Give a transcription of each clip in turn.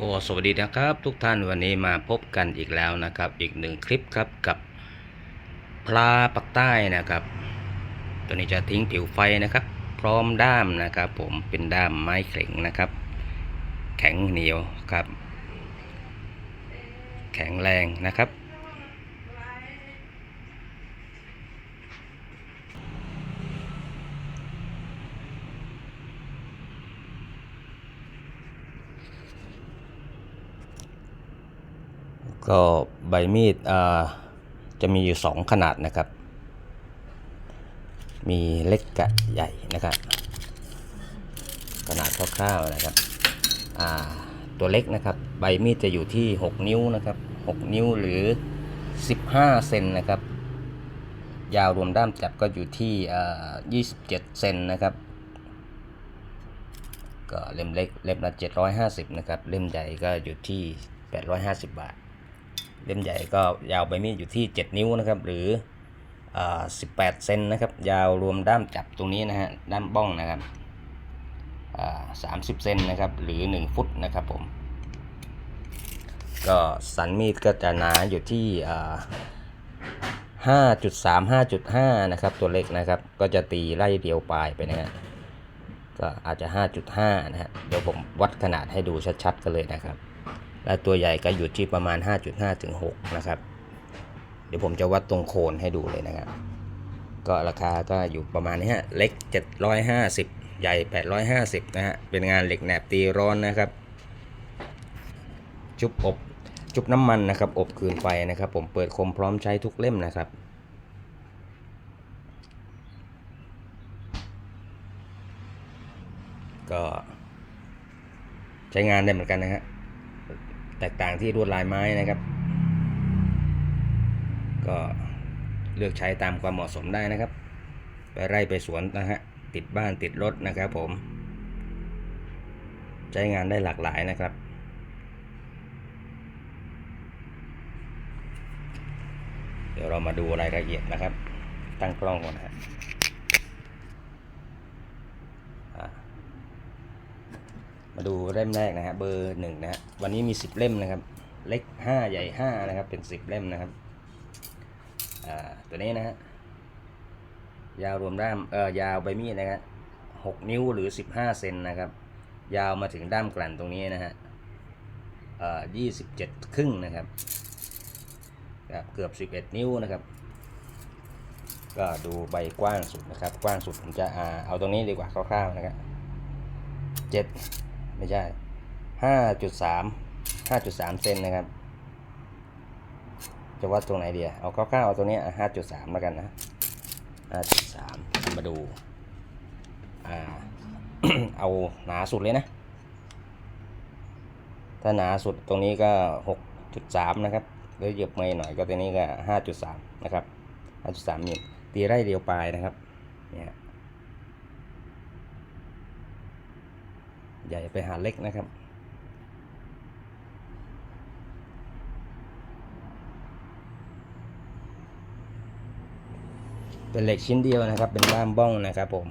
ก็สวัสดีนะครับ ทุกท่านวันนี้มาพบกันอีกแล้วนะครับ อีกหนึ่งคลิปครับกับปลาปักใต้นะครับ ตัวนี้จะทิ้งผิวไฟนะครับ พร้อมด้ามนะครับ ผมเป็นด้ามไม้แข็งนะครับ แข็งเหนียวครับ แข็งแรงนะครับ ก็ใบมีดจะมีอยู่สองขนาดนะครับ มีเล็กกับใหญ่นะครับ ขนาดคร่าวๆนะครับตัวเล็กนะครับใบมีดจะอยู่ที่ 6 นิ้วนะครับ 6 นิ้วหรือ 15 เซนนะครับ ยาวรวมด้ามจับก็อยู่ที่อ่า27 เซนนะครับก็เล่มเล็กเล่มละ750 นะครับ เล่มใหญ่ก็อยู่ที่ 850 บาท เล่มใหญ่ก็ยาวใบมีดอยู่ที่ 7 นิ้วนะครับ หรืออ18 เซนนะครับ ยาวรวมด้ามจับตรงนี้นะฮะ ด้ามบ้องนะครับอ่า30เซนนะครับ หรือ 1 ฟุตนะครับผม ก็สันมีดก็จะหนาอยู่ที่อ่า5.3 5.5 นะครับ ตัวเล็กนะครับ ก็จะตีไล่เดียวปลายไปนะฮะ ก็อาจจะ 5.5 นะฮะ เดี๋ยวผมวัดขนาดให้ดูชัดๆ กันเลยนะครับ และตัวใหญ่ก็อยู่ที่ประมาณ 5.5ถึง6นะครับ เดี๋ยวผมจะวัดตรงโคนให้ดูเลยนะครับ ก็ราคาก็อยู่ประมาณนี้ฮะ เล็ก 750 ใหญ่ 850 นะฮะ เป็นงานเหล็กแหนบตีร้อนนะครับ จุบอบจุบน้ำมันนะครับ อบคืนไฟนะครับ ผมเปิดคมพร้อมใช้ทุกเล่มนะครับก็ใช้งานได้เหมือนกันนะฮะ แตกต่างที่ลวดลายไม้นะครับ ก็เลือกใช้ตามความเหมาะสมได้นะครับ ไปไร่ไปสวนนะฮะติดบ้านติดรถนะครับผม ใช้งานได้หลากหลายนะครับเดี๋ยวเรามาดูรายละเอียดนะครับ ตั้งกล้องก่อนนะฮะอะ มาดูเล่มแรกนะฮะเบอร์หนึ่งนะฮะวันนี้มีสิบเล่มนะครับ เล็กห้าใหญ่ห้านะครับเป็นสิบเล่มนะครับอ่าตัวนี้นะฮะยาวรวมด้ามเอ่อยาวใบมีดนะฮะหกนิ้วหรือสิบห้าเซนนะครับ ยาวมาถึงด้ามกลั่นตรงนี้นะฮะเอ่อยี่สิบเจ็ดครึ่งนะครับครับเกือบสิบเอ็ดนิ้วนะครับก็ดูใบกว้างสุดนะครับ กว้างสุดผมจะอ่าเอาตรงนี้ดีกว่าคร่าวๆนะครับเจ็ด ไม่ใช่ห้าจุดสามห้าจุดสามเซนนะครับ จะวัดตรงไหนดีอะเอาคร่าวๆเอาตัวเนี้ห้าจุดสามแล้วกันนะห้าจุดสามมาดูอ่าเอาหนาสุดเลยนะ ถ้าหนาสุดตรงนี้ก็หกจุดสามนะครับแล้วเหยียบเมยหน่อยก็ตัวนี้ก็ห้าจุดสามนะครับห้าจุดสามมิลตีไร่เดียวปลายนะครับเนี่ย ใหญ่ไปหาเล็กนะครับ เป็นเหล็กชิ้นเดียวนะครับ เป็นด้ามบ้องนะครับผม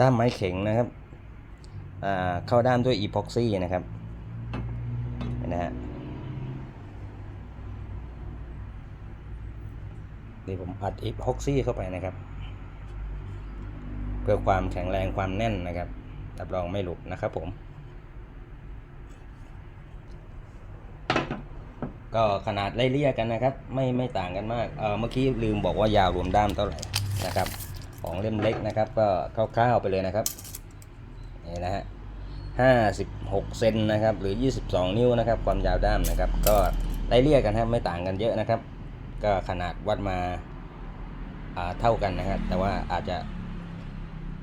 ด้ามไม้เข็งนะครับ เข้าด้ามด้วยอีพ็อกซี่นะครับนะฮะ นี่ผมอัดอีพ็อกซี่เข้าไปนะครับ เพื่อความแข็งแรงความแน่นนะครับรับรองไม่หลุดนะครับผม ก็ขนาดไล่เลี่ยกันนะครับ ไม่ไม่ต่างกันมากเออเมื่อกี้ลืมบอกว่ายาวรวมด้ามเท่าไหร่นะครับ ของเล่มเล็กนะครับ ก็คร่าวๆไปเลยนะครับนี่นะฮะห้าสิบหกเซนนะครับ หรือยี่สิบสองนิ้วนะครับ ความยาวด้ามนะครับ ก็ไล่เลี่ยกันครับไม่ต่างกันเยอะนะครับ ก็ขนาดวัดมาเท่ากันนะครับ แต่ว่าอาจจะ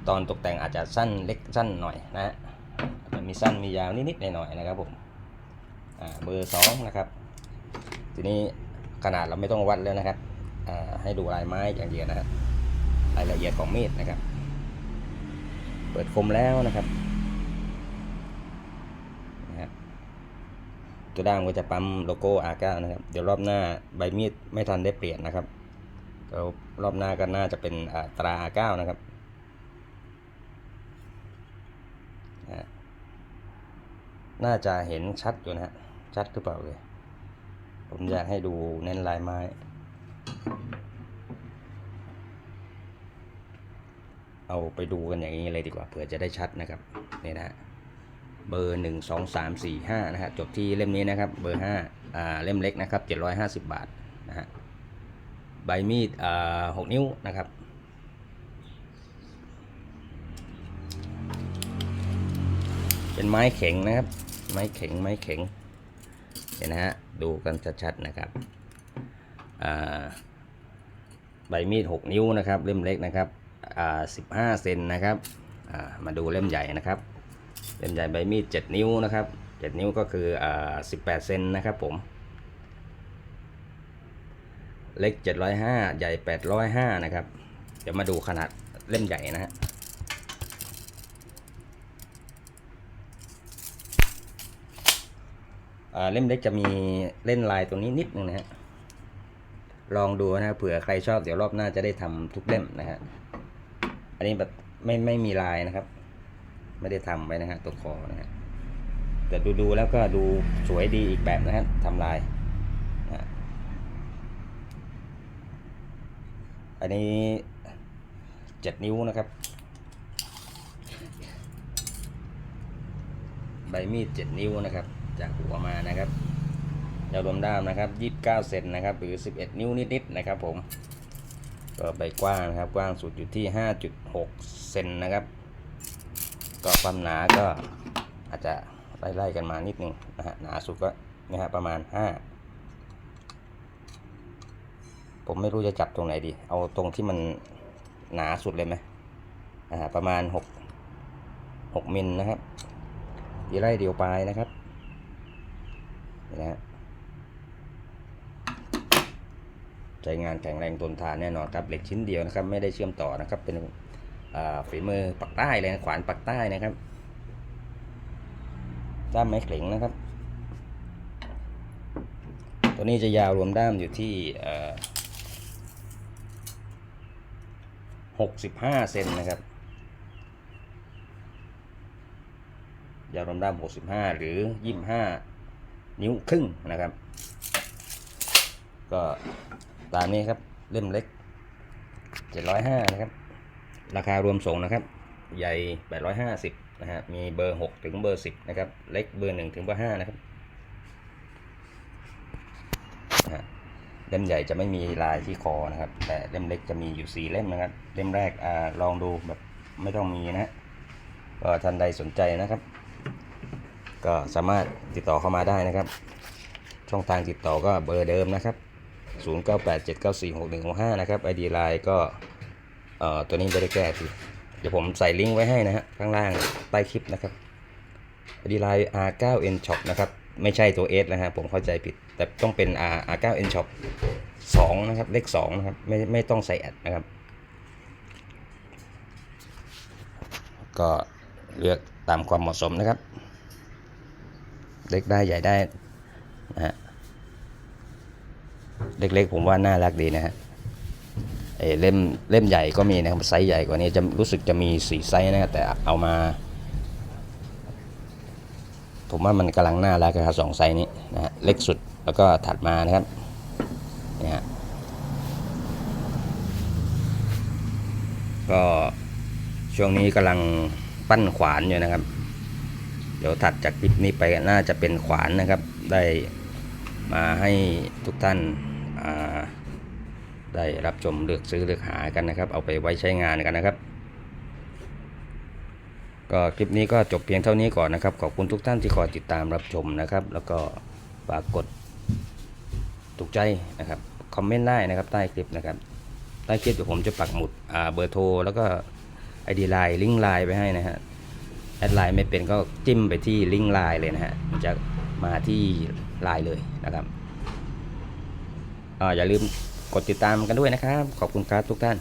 ตอนตกแต่งอาจจะสั้นเล็กสั้นหน่อยนะฮะจะมีสั้นมียาวนิดๆหน่อยๆนะครับผมเบอร์สองนะครับ ทีนี้ขนาดเราไม่ต้องวัดแล้วนะครับให้ดูลายไม้อย่างเดียวนะครับรายละเอียดของมีดนะครับ เปิดคมแล้วนะครับ ตัวด้ามก็จะปั๊มโลโก้ R9 นะครับ เดี๋ยวรอบหน้าใบมีดไม่ทันได้เปลี่ยนนะครับก็รอบหน้าก็น่าจะเป็นอ่าตรา A9 นะครับฮะน่าจะเห็นชัดอยู่นะฮะชัดหรือเปล่าเลย ผมอยากให้ดูเน้นลายไม้เอาไปดูกันอย่างนี้เลยดีกว่าเผื่อจะได้ชัดนะครับนี่นะฮะ เบอร์หนึ่งสองสามสี่ห้านะฮะจบที่เล่มนี้นะครับเบอร์ห้าอ่าเล่มเล็กนะครับเจ็ดร้อยห้าสิบบาทนะฮะใบมีดอ่าหกนิ้วนะครับเป็นไม้เข็งนะครับ ไม้เข็งไม้เข็งเห็นนะฮะดูกันชัดๆนะครับอ่าใบมีด 6 นิ้วนะครับ เล่มเล็กนะครับอ่า15 เซนนะครับอ่ามาดูเล่มใหญ่นะครับ เล่มใหญ่ใบมีด7นิ้วนะครับ7นิ้วก็คืออ่า18เซนนะครับผม เล็ก 705 ใหญ่ 805 นะครับ เดี๋ยวมาดูขนาดเล่มใหญ่นะฮะเล่มเล็กจะมีเล่นลายตรงนี้นิดนึงนะฮะ ลองดูนะเผื่อใครชอบเดี๋ยวรอบหน้าจะได้ทำทุกเล่มนะฮะ อันนี้แบบไม่ไม่มีลายนะครับ ไม่ได้ทำไว้นะฮะตัวคอนะฮะแต่ดูดูแล้วก็ดูสวยดีอีกแบบนะฮะทำลายนะอันนี้เจ็ดนิ้วนะครับ ใบมีดเจ็ดนิ้วนะครับ จากหัวมานะครับยาวรวมด้ามนะครับยี่สิบเก้าเซนนะครับหรือสิบเอ็ดนิ้วนิดๆนะครับผมก็ใบกว้างนะครับกว้างสุดอยู่ที่ห้าจุดหกเซนนะครับ ก็ความหนาก็อาจจะไล่ๆกันมานิดนึงนะฮะหนาสุดก็นะฮะประมาณห้าผมไม่รู้จะจับตรงไหนดี เอาตรงที่มันหนาสุดเลยไหมอ่าประมาณหกหกมิลนะครับดีไล่เดียวปลายนะครับนี่นะฮะใช้งานแข็งแรงทนทานแน่นอนครับเหล็กชิ้นเดียวนะครับ ไม่ได้เชื่อมต่อนะครับเป็น ฝีมือปักใต้เลยนะขวานปักใต้นะครับด้ามไม้เข็งนะครับ ตัวนี้จะยาวรวมด้ามอยู่ที่หกสิบห้าเซนนะครับ ยาวรวมด้าม65หรือ25นิ้วครึ่งนะครับ ก็ตามนี้ครับเล่มเล็ก705นะครับ ราคารวมส่งนะครับ ใหญ่ 850 นะฮะ มีเบอร์ 6 ถึงเบอร์ 10 นะครับ เล็กเบอร์ 1 ถึงเบอร์ 5 นะครับเล่มใหญ่จะไม่มีลายที่คอนะครับ แต่เล่มเล็กจะมีอยู่ 4 เล่มนะครับ เล่มแรกอลองดูแบบไม่ต้องมีนะก็ท่านใดสนใจนะครับ ก็สามารถติดต่อเข้ามาได้นะครับ ช่องทางติดต่อก็เบอร์เดิมนะครับ 0987946165 นะครับ ID Line ก็ ตัวนี้ไม่ได้แก้ทีเดี๋ยวผมใส่ลิงก์ไว้ให้นะฮะข้างล่างใต้คลิปนะครับ ID Line R9N Shop นะครับ ไม่ใช่ตัว S นะฮะผมเข้าใจผิด แต่ต้องเป็น R R9N Shop 2 นะครับ เลข 2 นะครับ ไม่ไม่ต้องใส่แอดนะครับ ก็เลือกตามความเหมาะสมนะครับ เล็กได้ใหญ่ได้นะฮะเล็กๆผมว่าน่ารักดีนะฮะ เล่มเล่มใหญ่ก็มีนะครับไซส์ใหญ่กว่านี้จะรู้สึกจะมีสี่ไซส์นะครับแต่เอามา ผมว่ามันกำลังน่ารักนะครับสองไซส์นี้นะฮะเล็กสุดแล้วก็ถัดมานะครับเนี่ยฮะก็ช่วงนี้กำลังปั้นขวานอยู่นะครับ เดี๋ยวถัดจากคลิปนี้ไปน่าจะเป็นขวานนะครับ ได้มาให้ทุกท่านอ่า ได้รับชมเลือกซื้อเลือกหากันนะครับ เอาไปไว้ใช้งานกันนะครับ ก็คลิปนี้ก็จบเพียงเท่านี้ก่อนนะครับ ขอบคุณทุกท่านที่คอยติดตามรับชมนะครับ แล้วก็ฝากกดถูกใจนะครับคอมเมนต์ได้นะครับใต้คลิปนะครับใต้คลิปเดี๋ยวผมจะปักหมุดเบอร์โทรแล้วก็ไอดีไลน์ลิงก์ไลน์ไปให้นะฮะแอดไลน์ไม่เป็นก็จิ้มไปที่ลิงก์ไลน์เลยนะฮะมันจะมาที่ไลน์เลยนะครับอาอย่าลืม กดติดตามกันด้วยนะครับ ขอบคุณครับทุกท่าน